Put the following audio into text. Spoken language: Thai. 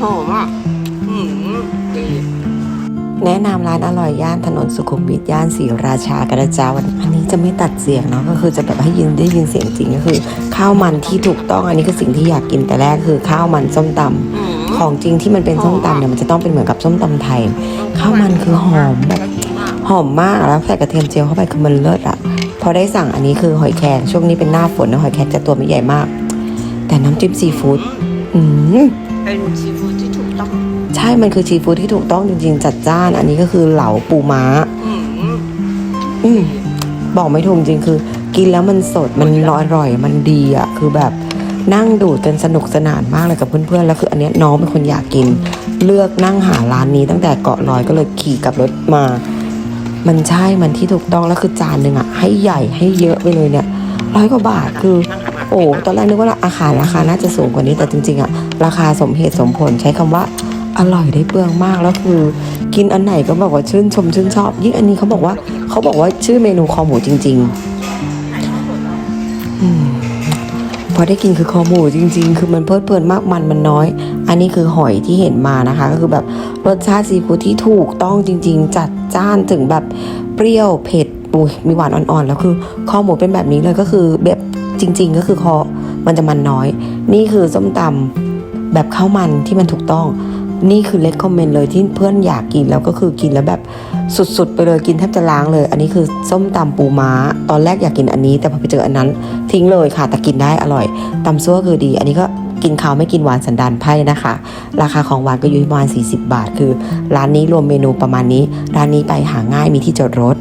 หอมอะอืมดีแนะนำร้านอร่อยย่านถนนสุขุมวิทย่านศรีราชากระเจ้าอันนี้จะไม่ตัดเสียงเนาะก็คือจะแบบให้ยินได้ยินเสียงจริงก็คือข้าวมันที่ถูกต้องอันนี้คือสิ่งที่อยากกินแต่แรกคือข้าวมันส้มตำอืมของจริงที่มันเป็นส้มตำเนี่ยมันจะต้องเป็นเหมือนกับส้มตำไทยข้าวมันคือหอมแบบหอมมากแล้วใส่กระเทียมเจียวเข้าไปคือมันเลิศอะพอได้สั่งอันนี้คือหอยแครงช่วงนี้เป็นหน้าฝนนะหอยแครงจะตัวไม่ใหญ่มาก แต่น้ำจิ้มซีฟู้ดอืม เป็นซีฟู้ดที่ถูกต้องใช่ มันคือซีฟู้ดที่ถูกต้องจริง ๆ จัดจ้าน อันนี้ก็คือเหลาปูม้า อืมอืมบอกไม่ถูกจริงคือ กินแล้วมันสดมันอร่อยมันดีอะคือแบบนั่งดูดกันสนุกสนานมากเลยกับเพื่อนๆแล้วคืออันเนี้ยน้องเป็นคนอยากกิน เลือกนั่งหาร้านนี้ตั้งแต่เกาะลอยก็เลยขี่กลับรถมา มันใช่มันที่ถูกต้องแล้วคือจานหนึ่งอะให้ใหญ่ให้เยอะไปเลยเนี่ยร้อยกว่าบาทคือ โอ้ตอนแรกนึกว่าอาคารราคาน่าจะสูงกว่านี้แต่จริงๆอะราคาสมเหตุสมผลใช้คำว่าอร่อยได้เปลืองมากแล้วคือ กินอันไหนก็บอกว่าชื่นชมชื่นชอบ ยิ่งอันนี้เขาบอกว่าเขาบอกว่าชื่อเมนูคอหมูจริง ๆอพอได้กินคือคอหมูจริง ๆ คือมันเพลิดเพลินมากมันมันน้อย อันนี้คือหอยที่เห็นมานะคะ ก็คือแบบรสชาติซีฟู้ดที่ถูกต้องจริง ๆ จัดจ้านถึงแบบเปรี้ยวเผ็ดอุยมีหวานอ่อนๆแล้วคือคอหมูเป็นแบบนี้เลยก็คือแบบ จริง ๆ ก็คือคอมันจะมันน้อย นี่คือส้มตำแบบข้าวมันที่มันถูกต้อง นี่คือเล c คอมเมนต์เลยที่เพื่อนอยากกินแล้วก็คือกินแล้วแบบสุดๆ ไปเลยกินแทบจะล้างเลย อันนี้คือส้มตำปูม้า ตอนแรกอยากกินอันนี้ แต่พอไปเจออันนั้น ทิ้งเลยค่ะแต่กินได้อร่อยตำซั่วคือดี อันนี้ก็กินข้าวไม่กินหวานสันดานไพ่นะคะ ราคาของหวานก็อยู่ที่ประมาณ40 บาท คือ ร้านนี้รวมเมนูประมาณนี้ ร้านนี้ไปหาง่ายมีที่จอดรถ